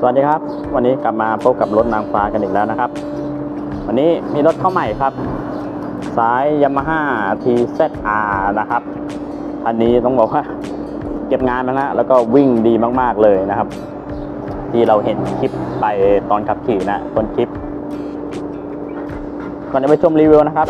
สวัสดีครับ วันนี้กลับมาพบกับรถนางฟ้ากันอีกแล้วนะครับ วันนี้มีรถเข้าใหม่ครับ สาย Yamaha TZR นะครับอันนี้ต้องบอกว่าเก็บงานมาแล้วแล้วก็วิ่งดีมากๆเลยนะครับ ที่เราเห็นคลิปไปตอนขับขี่นะคนคลิปก่อนจะไปชมรีวิวนะครับ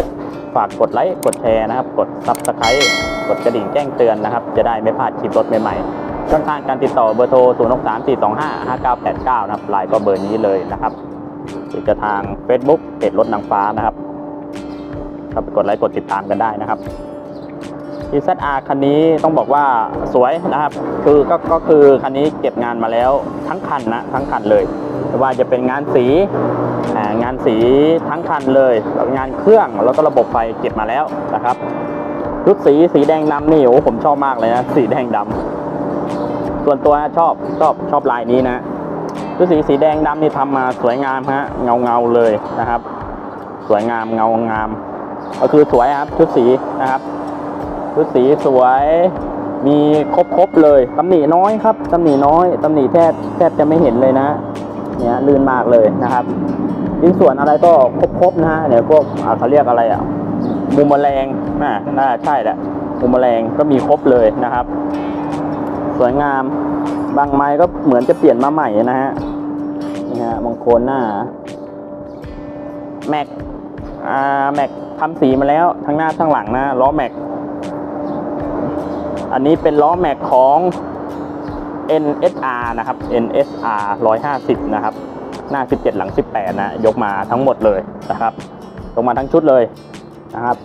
ฝากกดไลค์กดแชร์นะครับ กด Subscribe กดกระดิ่งแจ้งเตือนนะครับ จะได้ไม่พลาดคลิปรถใหม่ๆ ช่องทางการติดต่อเบอร์โทร 0 6 3 4 2 5 5 9 8 9 นะครับไลน์ก็เบอร์นี้เลยนะครับหรือจะทาง Facebook เพจรถนางฟ้านะครับเข้าไปกดไลค์กดติดตามกันได้นะครับ TZR คันนี้ต้องบอกว่าสวยนะครับ คือก็ก็คือคันนี้เก็บงานมาแล้วทั้งคันนะทั้งคันเลยไม่ว่าจะเป็นงานสีงานสีทั้งคันเลยแล้วงานเครื่องแล้วก็ระบบไฟเก็บมาแล้วนะครับชุดสีสีแดงดำนี่โอ้ผมชอบมากเลยนะสีแดงดำ ส่วนตัวชอบชอบชอบลายนี้นะชุดสีสีแดงดำนี่ทำมาสวยงามฮะเงาเงาเลยนะครับ สวยงามเงางาม ก็คือสวยครับชุดสีนะครับ ชุดสีสวยมีครบครบๆเลยตำหนิน้อยครับตำหนิน้อยตำหนิแทบแทบจะไม่เห็นเลยนะ เนี่ยลื่นมากเลยนะครับชิ้นส่วนอะไรก็ครบครบๆนะฮะเดี๋ยวพวกเขาเรียกอะไรอะมุมแมลงน่าน่าใช่แหละมุมแมลงก็มีครบเลยนะครับ สวยงาม บางไม้ก็เหมือนจะเปลี่ยนมาใหม่นะฮะนี่ฮะบางคนหน้าแม็กอ่าแม็กทำสีมาแล้วทั้งหน้าทั้งหลังนะล้อแม็กอันนี้เป็นล้อแม็กของ NSR นะครับ NSR 150 นะครับ หน้า 17 หลัง 18 นะ ยกมาทั้งหมดเลยนะครับ ยกมาทั้งชุดเลยนะครับ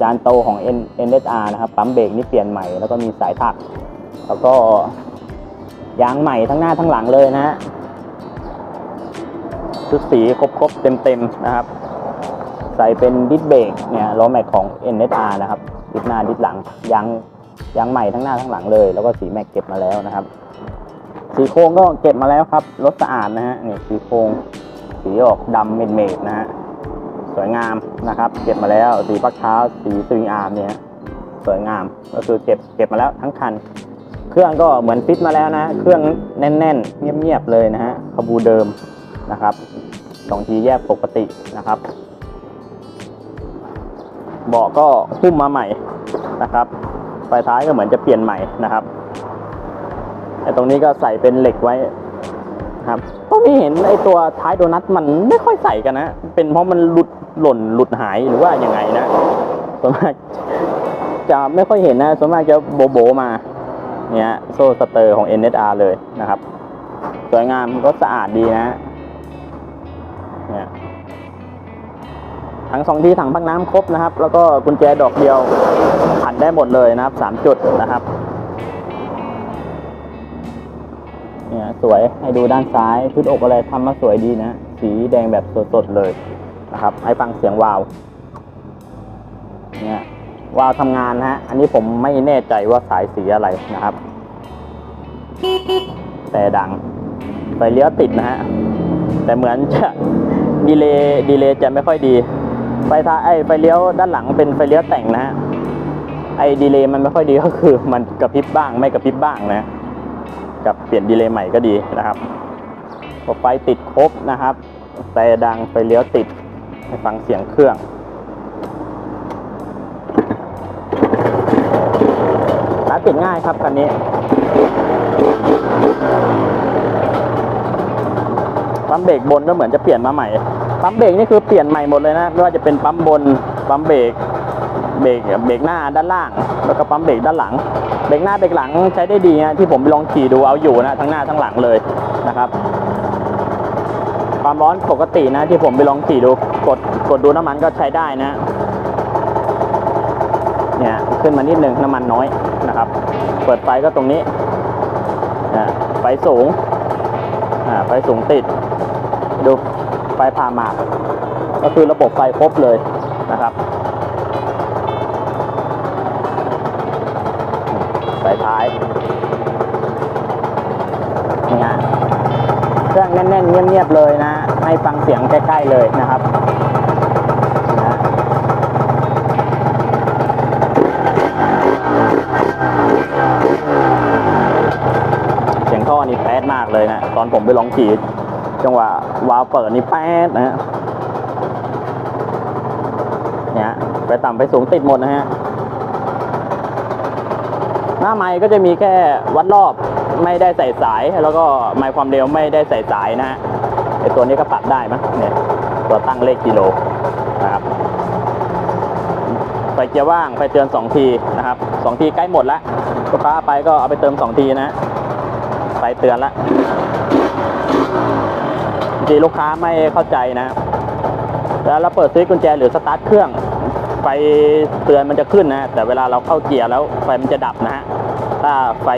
จานโตของ N NSR นะครับ ปั๊มเบรกนี่เปลี่ยนใหม่ แล้วก็มีสายถัก แล้วก็ยางใหม่ทั้งหน้าทั้งหลังเลยนะฮะชุดสีครบๆเต็มๆนะครับ ใส่เป็นดิสเบรกเนี่ยล้อแม็กของ NSR นะครับดิสหน้าดิสหลังยางยางใหม่ทั้งหน้าทั้งหลังเลย แล้วก็สีแม็กเก็บมาแล้วนะครับ สีโครงก็เก็บมาแล้วครับรถสะอาดนะฮะนี่สีโครงสีออกดำเมดๆนะฮะสวยงามนะครับ เก็บมาแล้วสีปักเท้าสีสวิงอาร์มเนี่ยสวยงามก็คือเก็บเก็บมาแล้วทั้งคัน เครื่องก็เหมือนฟิตมาแล้วนะ เครื่องแน่นๆ เงียบๆเลยนะฮะขบูเดิมนะครับสองทีแยกปกตินะครับ เบาะก็หุ้มมาใหม่นะครับไฟท้ายก็เหมือนจะเปลี่ยนใหม่นะครับไอ้ตรงนี้ก็ใส่เป็นเหล็กไว้นะครับก็ไม่เห็นไอ้ตัวท้ายโดนัทมันไม่ค่อยใส่กันนะ เป็นเพราะมันหลุดหล่นหลุดหายหรือว่าอยังไงนะส่วนมากจะไม่ค่อยเห็นนะส่วนมากจะโบโบมา เนี่ยโซ่สเตอร์ของ NSR เลยนะครับ สวยงามรถสะอาดดีนะเนี่ยถังสองที่ถังพักน้ำครบนะครับ แล้วก็กุญแจดอกเดียวขันได้หมดเลยนะครับสามจุดนะครับเนี่ยสวยให้ดูด้านซ้ายชุดอกอะไรทำมาสวยดีนะ สีแดงแบบสดๆเลยนะครับ ให้ฟังเสียงวาวเนี่ย วาวทำงานนะฮะ อันนี้ผมไม่แน่ใจว่าสายสีอะไรนะครับ แต่ดังไฟเลี้ยวติดนะฮะ แต่เหมือนจะดีเลย์ดีเลย์จะไม่ค่อยดี ไฟท้ายไอไฟเลี้ยวด้านหลังเป็นไฟเลี้ยวแต่งนะฮะ ไอ้ดีเลย์มันไม่ค่อยดีก็คือ มันกระพริบบ้างไม่กระพริบบ้างนะ กับเปลี่ยนดีเลย์ใหม่ก็ดีนะครับพอไฟติดครบนะครับ แต่ดังไฟเลี้ยวติดให้ฟังเสียงเครื่อง ติดง่ายครับคันนี้ ปั๊มเบรกบนก็เหมือนจะเปลี่ยนมาใหม่ ปั๊มเบรกนี่คือเปลี่ยนใหม่หมดเลยนะ ไม่ว่าจะเป็นปั๊มบน ปั๊มเบรก เบรกเบรกหน้าด้านล่าง แล้วก็ปั๊มเบรกด้านหลัง เบรกหน้าเบรกหลังใช้ได้ดีนะที่ผมลองขี่ดูเอาอยู่นะทั้งหน้าทั้งหลังเลยนะครับความร้อนปกตินะที่ผมไปลองขี่ดูกดกดดูน้ำมันก็ใช้ได้นะ นี่ยขึ้นมานิดหนึ่งน้ำมันน้อยนะครับ เปิดไฟก็ตรงนี้ไฟสูงไฟสูงติด ดูไฟผ่ามากก็คือระบบไฟครบเลยนะครับไฟท้ายนี่ฮะเครื่องแน่นๆเงียบๆเลยนะ ให้ฟังเสียงใกล้ๆเลยนะครับ นี่แป๊ดมากเลยนะตอนผมไปลองขี่จังหวะวาล์วเปิดนี่แป๊ดนะฮะเนี่ยฮะไปต่ำไปสูงติดหมดนะฮะหน้าไม้ก็จะมีแค่วัดรอบไม่ได้ใส่สาย แล้วก็ไม้ความเร็วไม่ได้ใส่สายนะฮะไอตัวนี้ก็ปรับได้มั้ยเนี่ยตัวตั้งเลขกิโลนะครับไฟเกียร์ว่างไฟเตือนสองทีนะครับสองทีใกล้หมดแล้วลูกค้าไปก็เอาไปเติมสองทีนะ ฟเตือนละบางทีลูกค้าไม่เข้าใจนะ แล้วเราเปิดสวิตช์กุญแจหรือสตาร์ทเครื่อง ไฟเตือนมันจะขึ้นนะ แต่เวลาเราเข้าเกียร์แล้วไฟมันจะดับนะฮะ ถ้าไฟ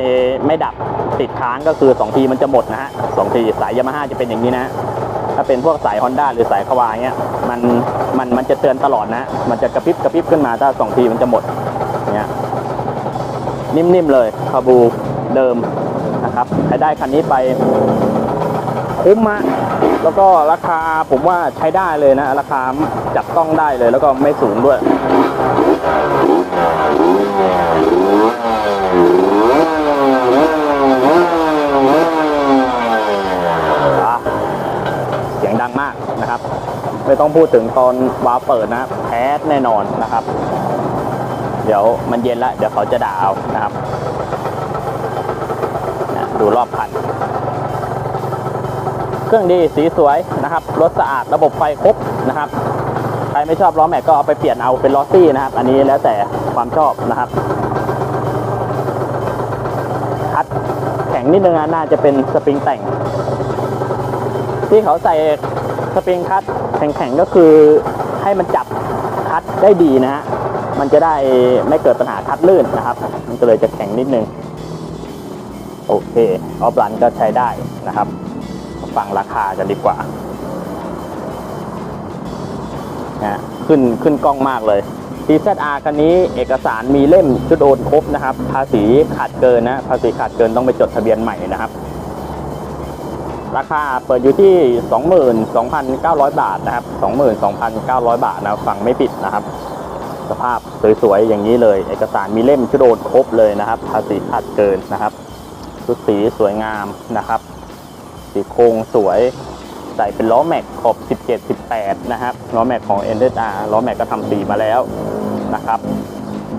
ไม่ดับติดค้างก็คือ2ทีมันจะหมดนะฮะสองทีสายยามาฮ่าจะเป็นอย่างนี้นะ ถ้าเป็นพวกสาย Honda หรือสายคาวาเงี้ย มัน มัน มันจะเตือนตลอดนะ มันจะกระพริบกระพริบขึ้นมาถ้าสองทีมันจะหมด เงี้ย นิ่มๆเลยคาบูเดิม นะครับใครได้คันนี้ไปคุ้มมะแล้วก็ราคาผมว่าใช้ได้เลยนะ ราคาจับต้องได้เลยแล้วก็ไม่สูงด้วยเสียงดังมากนะครับ ไม่ต้องพูดถึงตอนวาล์วเปิดนะแพ้แน่นอนนะครับ เดี๋ยวมันเย็นแล้วเดี๋ยวเขาจะด่าเอานะครับ ดูรอบคัน เครื่องดีสีสวยนะครับ รถสะอาดระบบไฟครบนะครับ ใครไม่ชอบล้อแม็กก็เอาไปเปลี่ยนเอาเป็นล้อซี่นะครับ อันนี้แล้วแต่ความชอบนะครับคัดแข็งนิดนึงนะน่าจะเป็นสปริงแต่ง ที่เขาใส่สปริงคัดแข็งๆก็คือให้มันจับคัดได้ดีนะฮะมันจะได้ไม่เกิดปัญหาคัดลื่นนะครับ มันก็เลยจะแข็งนิดนึง อเคออฟรันก็ใช้ได้นะครับ ฟังราคากันดีกว่านะฮะขึ้นขึ้นกล้องมากเลย TZR คันนี้เอกสารมีเล่มชุดโอนครบนะครับ ภาษีขาดเกินนะภาษีขาดเกินต้องไปจดทะเบียนใหม่นะครับ ราคาเปิดอยู่ที่ 22,900 บาทนะครับ 22,900 บาทนะฟังไม่ผิดนะครับ สภาพสวยๆอย่างนี้เลย เอกสารมีเล่มชุดโอนครบเลยนะครับ ภาษีขาดเกินนะครับ ชุดสีสวยงามนะครับ สีโครงสวย ใส่เป็นล้อแม็กขอบ 17 18 นะครับล้อแม็กของ n s r ล้อแม็กก็ทำสีมาแล้วนะครับ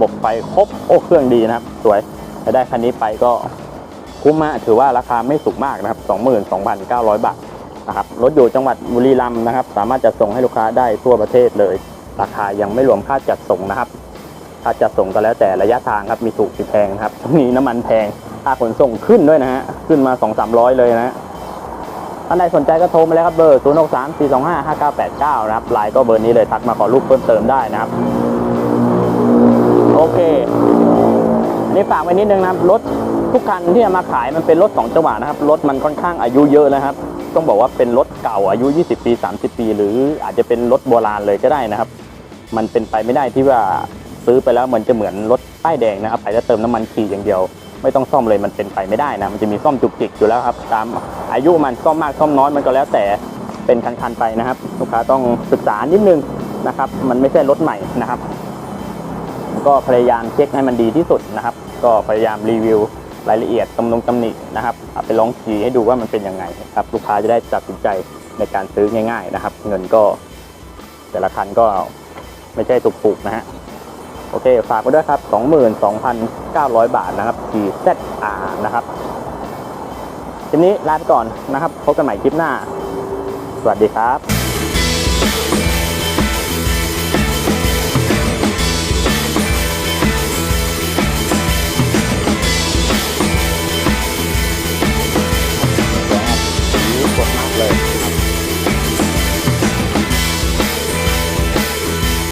บบไฟครบโอ้เครื่องดีนะครับ สวยถ้าได้คันนี้ไปก็คุ้มมากถือว่าราคาไม่สูงมากนะครับ 22,900 บาทนะครับรถอยู่จังหวัดบุรีรัมย์นะครับ สามารถจัดส่งให้ลูกค้าได้ทั่วประเทศเลย ราคายังไม่รวมค่าจัดส่งนะครับ ค่าจัดส่งก็แล้วแต่ระยะทางครับมีถูกมีแพงครับช่วงนี้น้ำมันแพง ค่าขนส่งขึ้นด้วยนะฮะ ขึ้นมา 2-300 เลยนะท่านใดสนใจก็โทรมาเลยครับเบอร์ 0 6 3 4 2 5 5 9 8 9 นะครับไลน์ก็เบอร์นี้เลยทักมาขอรูปเพิ่มเติมได้นะครับ โอเค อันนี้ฝากไว้นิดนึงนะครับรถทุกคันที่มาขายมันเป็นรถ2จังหวะนะครับรถมันค่อนข้างอายุเยอะนะครับ ต้องบอกว่าเป็นรถเก่าอายุ 20 ปี 30 ปี หรืออาจจะเป็นรถโบราณเลยก็ได้นะครับ มันเป็นไปไม่ได้ที่ว่าซื้อไปแล้วมันจะเหมือนรถป้ายแดงนะครับไปแล้วเติมน้ำมันขี่อย่างเดียว ไม่ต้องซ่อมเลยมันเป็นไปไม่ได้นะ มันจะมีซ่อมจุกจิกอยู่แล้วครับ ตามอายุมันซ่อมมากซ่อมน้อยมันก็แล้วแต่เป็นคันๆไปนะครับ ลูกค้าต้องศึกษานิดนึงนะครับ มันไม่ใช่รถใหม่นะครับ ก็พยายามเช็คให้มันดีที่สุดนะครับ ก็พยายามรีวิวรายละเอียดตำนงตำหนินะครับเอาไปลองขี่ให้ดูว่ามันเป็นยังไงครับลูกค้าจะได้ตัดสินใจในการซื้อง่าย ๆนะครับ เงินก็แต่ละคันก็ไม่ใช่ถูกๆนะฮะ โอเค ฝากไว้ด้วยครับ 22,900 บาทนะครับ GZR นะครับที่นี้ลาไปก่อนนะครับ พบกันใหม่คลิปหน้า สวัสดีครับกดมากเลย